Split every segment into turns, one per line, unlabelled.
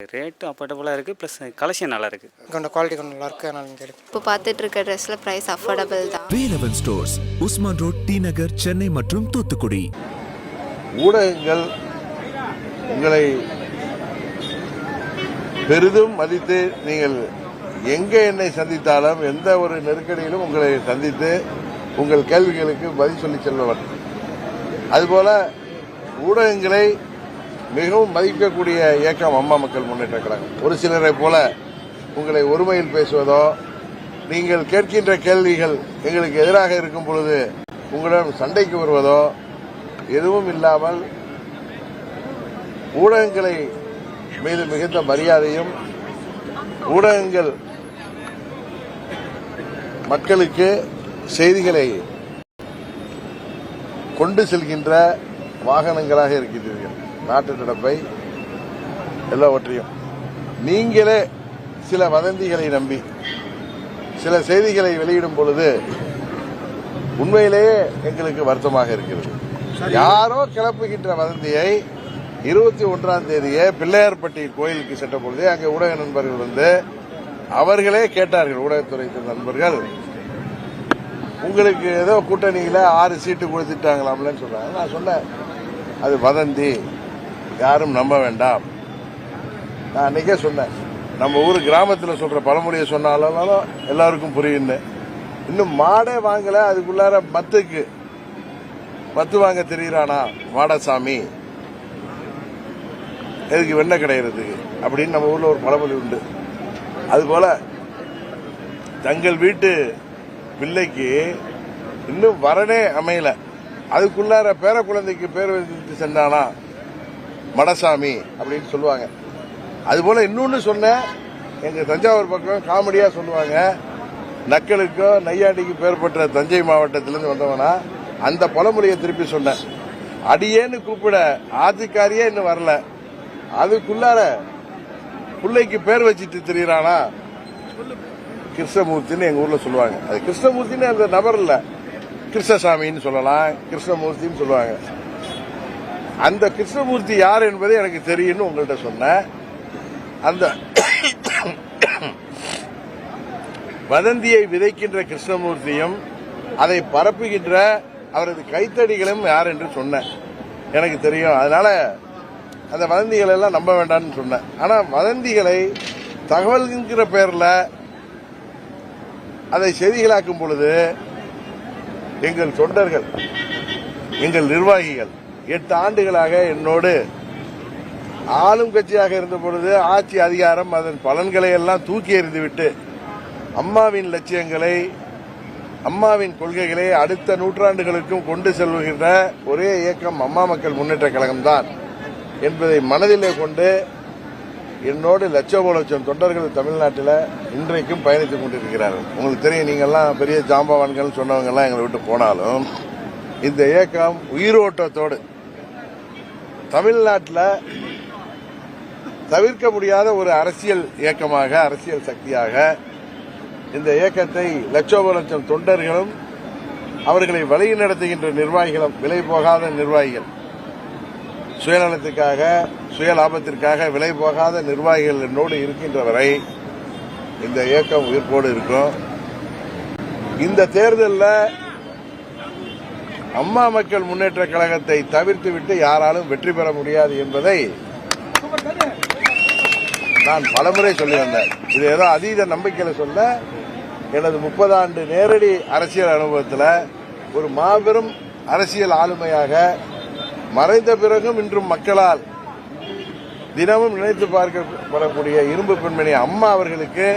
Rate அஃபோர்டபுளாக இருக்குது plus collection நல்லா இருக்குது
கொஞ்சம் குவாலிட்டி கொஞ்சம் நல்லா இருக்குது அதனால் எடுக்கும்
இப்போ பார்த்துட்டு இருக்க ட்ரெஸ்ஸில் ப்ரைஸ் அஃபோர்டபுள் தான்.
Velavan stores Usman road T Nagar Chennai மற்றும் தூத்துக்குடி.
ஊடகங்கள் உங்களை பெரிதும் மதித்து நீங்கள் எங்கே என்னை சந்தித்தாலும் எந்த ஒரு நெருக்கடியிலும் உங்களை சந்தித்து உங்கள் கேள்விகளுக்கு பதில் சொல்லி செல்பவன் அதுபோல ஊடகங்களை மிகவும் மதிக்கக்கூடிய இயக்கம் அம்மா மக்கள் முன்னேற்ற கழகம். ஒரு சிலரை போல உங்களை ஒருமையில் பேசுவதோ நீங்கள் கேட்கின்ற கேள்விகள் எங்களுக்கு எதிராக இருக்கும் பொழுது உங்களிடம் சண்டைக்கு வருவதோ எதுவும் இல்லாமல் ஊடகங்களை மீது மிகுந்த மரியாதையும் ஊடகங்கள் மக்களுக்கு செய்திகளை கொண்டு செல்கின்ற வாகனங்களாக இருக்கிறது நாட்டு நடப்பை எல்லாவற்றையும். நீங்களே சில வதந்திகளை நம்பி சில செய்திகளை வெளியிடும் பொழுது உண்மையிலேயே எங்களுக்கு வருத்தமாக இருக்கிறது. யாரோ கிளப்புகின்ற வதந்தியை இருபத்தி ஒன்றாம் தேதியே பிள்ளையார்பட்டி கோயிலுக்கு சென்ற பொழுது அங்கே ஊடக நண்பர்கள் வந்து அவர்களே கேட்டார்கள் ஊடகத்துறை நண்பர்கள். உங்களுக்கு ஏதோ கூட்டணியில ஆறு சீட்டு கொடுத்துட்டாங்களாம்லன்னு சொன்னாங்க. நான் சொன்னேன் அது வதந்தி. யாரும் நம்ப வேண்டாம். நான் அன்னைக்கே சொன்னேன். நம்ம ஊர் கிராமத்தில் சொல்ற பழமொழியை சொன்னாலும் எல்லாருக்கும் புரியுன்னு இன்னும் மாடே வாங்கல அதுக்குள்ளார மத்துக்கு மத்து வாங்க தெரியுறானா? மாடசாமி. எதுக்கு வெண்ணெய் கிடையாது அப்படின்னு நம்ம ஊர்ல ஒரு பழமொழி உண்டு. அதுபோல தங்கள் வீட்டு பிள்ளைக்கு இன்னும் வரனே அமையல. அதுக்குள்ளார பேர குழந்தைக்கு பேர் வைத்து சென்றானா? மடசாமி அப்படின்னு சொல்லுவாங்க. அதுபோல இன்னொன்று சொன்னேன் எங்கள் தஞ்சாவூர் பக்கம் காமெடியாக சொல்லுவாங்க நக்கலுக்கோ நையாண்டிக்கு பேர் பெற்ற தஞ்சை மாவட்டத்திலேருந்து வந்தவனா அந்த பழமொழியை திருப்பி சொன்னேன். அடியேன்னு கூப்பிட ஆதிக்காரியே இன்னும் வரல. அதுக்குள்ளார பிள்ளைக்கு பேர் வச்சிட்டு தெரியுறானா? கிருஷ்ணமூர்த்தின்னு எங்கள் ஊரில் சொல்லுவாங்க. அது கிருஷ்ணமூர்த்தின்னு அந்த நபர் இல்லை. கிருஷ்ணசாமின்னு சொல்லலாம் கிருஷ்ணமூர்த்தின்னு சொல்லுவாங்க. அந்த கிருஷ்ணமூர்த்தி யார் என்பது எனக்கு தெரியும்னு உங்கள்கிட்ட சொன்னேன். அந்த வதந்தியை விதைக்கின்ற கிருஷ்ணமூர்த்தியும் அதை பரப்புகின்ற அவரது கைத்தடிகளும் யார் என்று சொன்னேன். எனக்கு தெரியும். அதனால அந்த வதந்திகளை எல்லாம் நம்ப வேண்டாம்னு சொன்னேன். ஆனால் வதந்திகளை தகவல்ங்கிற பெயரில் அதை செய்திகளாக்கும் பொழுது எங்கள் தொண்டர்கள் எங்கள் நிர்வாகிகள் எட்டு ஆண்டுகளாக என்னோடு ஆளும் கட்சியாக இருந்த பொழுது ஆட்சி அதிகாரம் அதன் பலன்களை எல்லாம் தூக்கி எறிந்துவிட்டு அம்மாவின் லட்சியங்களை அம்மாவின் கொள்கைகளை அடுத்த நூற்றாண்டுகளுக்கும் கொண்டு செல்கின்ற ஒரே இயக்கம் அம்மா மக்கள் முன்னேற்ற கழகம்தான் என்பதை மனதிலே கொண்டு என்னோடு லட்சோப லட்சம் தொண்டர்கள் தமிழ்நாட்டில் இன்றைக்கும் பயணித்துக் கொண்டிருக்கிறார்கள். உங்களுக்கு தெரியும் நீங்கள்லாம் பெரிய ஜாம்பவான்கள் சொன்னவங்க எல்லாம் எங்களை விட்டு போனாலும் இந்த இயக்கம் உயிரோட்டத்தோடு தமிழ்நாட்டில் தவிர்க்க முடியாத ஒரு அரசியல் இயக்கமாக அரசியல் சக்தியாக இந்த இயக்கத்தை லட்சோப லட்சம் தொண்டர்களும் அவர்களை வழி நடத்துகின்ற நிர்வாகிகளும் விலை போகாத நிர்வாகிகள் சுயநலத்துக்காக சுய லாபத்திற்காக விலை போகாத நிர்வாகிகள் என்னோடு இருக்கின்ற வரை இந்த இயக்கம் உயிர்ப்போடு இருக்கும். இந்த தேர்தலில் அம்மா மக்கள் முன்னேற்ற கழகத்தை தவிர்த்துவிட்டு யாராலும் வெற்றி பெற முடியாது என்பதை நான் பலமுறை சொல்லி வந்தேன் இது ஏதோ அதீத நம்பிக்கையில் சொல்ல எனது முப்பது ஆண்டு நேரடி அரசியல் அனுபவத்தில் ஒரு மாபெரும் அரசியல் ஆளுமையாக மறைந்த பிறகும் இன்றும் மக்களால் தினமும் நினைத்து பார்க்கப்படக்கூடிய இரும்பு பெண்மணி அம்மா அவர்களுக்கு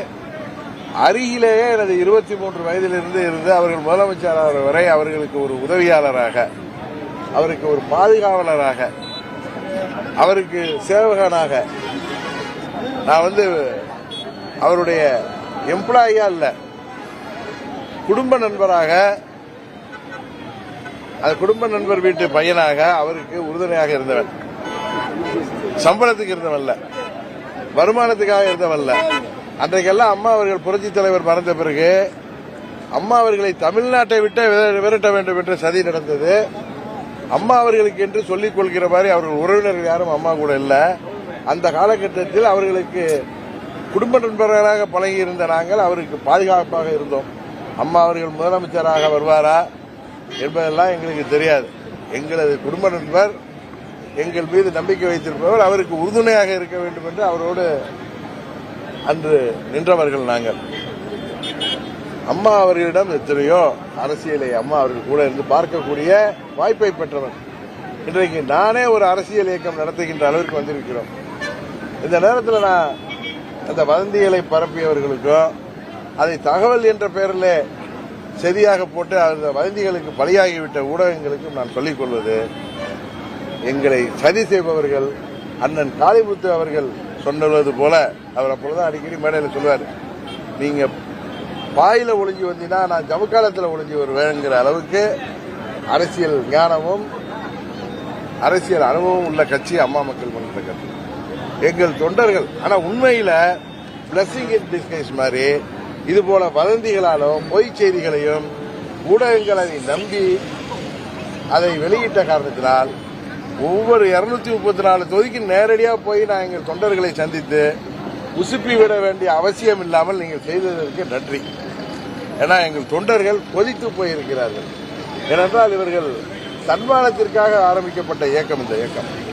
அருகிலேயே எனது இருபத்தி மூன்று வயதிலிருந்து இருந்து அவர்கள் முதலமைச்சர் வரை அவர்களுக்கு ஒரு உதவியாளராக அவருக்கு ஒரு பாதுகாவலராக அவருக்கு சேவகனாக நான் வந்து அவருடைய எம்ப்ளாயியா இல்ல குடும்ப நண்பராக அந்த குடும்ப நண்பர் வீட்டு பையனாக அவருக்கு உறுதுணையாக இருந்தவன். சம்பளத்துக்கு இருந்தவன்ல வருமானத்துக்காக இருந்தவன்ல அன்றைக்கெல்லாம் அம்மா அவர்கள் புரட்சி தலைவர் மறந்த பிறகு அம்மா அவர்களை தமிழ்நாட்டை விட்டு விரட்ட வேண்டும் என்று சதி நடந்தது. அம்மா அவர்களுக்கு என்று சொல்லிக் கொள்கிற மாதிரி அவர்கள் உறவினர்கள் யாரும் அம்மா கூட இல்லை. அந்த காலகட்டத்தில் அவர்களுக்கு குடும்ப நண்பர்களாக பழகி இருந்த நாங்கள் அவருக்கு பாதுகாப்பாக இருந்தோம். அம்மா அவர்கள் முதலமைச்சராக வருவாரா என்பதெல்லாம் எங்களுக்கு தெரியாது. எங்களது குடும்ப நண்பர் எங்கள் மீது நம்பிக்கை வைத்திருப்பவர் அவருக்கு உறுதுணையாக இருக்க வேண்டும் என்று அவரோடு அன்று நின்றவர்கள் நாங்கள். அம்மா அவர்களிடம் எத்தனையோ அரசியலை அம்மா அவர்கள் கூட இருந்து பார்க்கக்கூடிய வாய்ப்பை பெற்றவர் இன்றைக்கு நானே ஒரு அரசியல் இயக்கம் நடத்துகின்ற அளவிற்கு வந்திருக்கிறோம். இந்த நேரத்தில் நான் அந்த வதந்திகளை பரப்பியவர்களுக்கும் அதை தகவல் என்ற பெயரில் சரியாக போட்டு அந்த வதந்திகளுக்கு பலியாகிவிட்ட ஊடகங்களுக்கும் நான் சொல்லிக் கொள்வது எங்களை சதி செய்பவர்கள் அண்ணன் காளிமுத்து அவர்கள் சொன்னது போல அவர் அப்பொழுது அடிக்கடி மேடையில் சொல்லுவார். நீங்கள் பாயில் ஒளிஞ்சு வந்தீங்கன்னா நான் ஜமுக்காலத்தில் ஒளிஞ்சு வருவேங்கிற அளவுக்கு அரசியல் ஞானமும் அரசியல் அனுபவம் உள்ள கட்சி அம்மா மக்கள் முன்னேற்ற கட்சி எங்கள் தொண்டர்கள் ஆனால் உண்மையில் பிளஸிங் இன் டிஸ்கைஸ் மாதிரி இது போல வதந்திகளாலும் பொய் செய்திகளையும் ஊடகங்களை நம்பி அதை வெளியிட்ட காரணத்தினால் ஒவ்வொரு இருநூத்தி முப்பத்தி நாலு தொகுதிக்கு நேரடியாக போய் நான் எங்கள் தொண்டர்களை சந்தித்து உசுப்பி விட வேண்டிய அவசியம் இல்லாமல் நீங்கள் செய்ததற்கு நன்றி. ஏன்னா எங்கள் தொண்டர்கள் கொதித்து போயிருக்கிறார்கள். ஏனென்றால் இவர்கள் சன்மானத்திற்காக ஆரம்பிக்கப்பட்ட இயக்கம் இந்த இயக்கம்.